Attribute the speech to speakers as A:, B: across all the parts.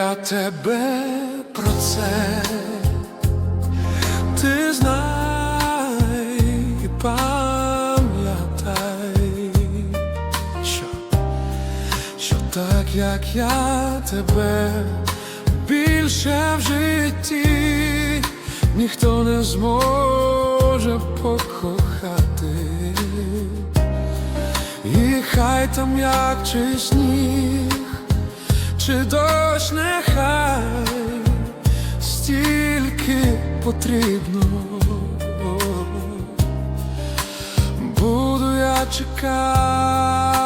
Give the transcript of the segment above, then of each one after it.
A: я тебе про це, ти знай пам'ятай, що, що так, як я тебе більше в житті ніхто не зможе покохати, і хай там як чи сніг чи дощ нехай стільки потрібно, буду я чекати.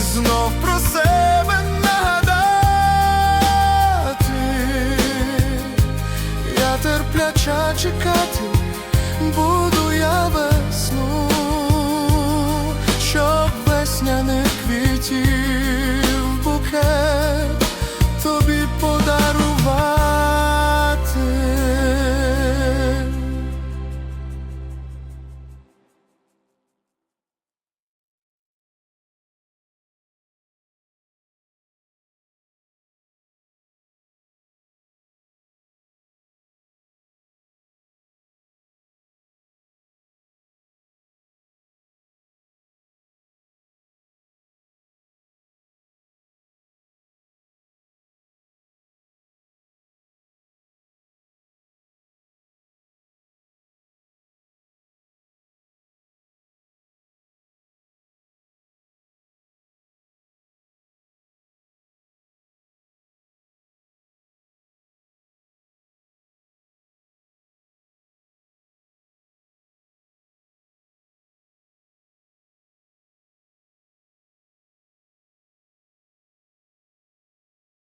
A: знов про себе нагадати, я терпляча чекати буду.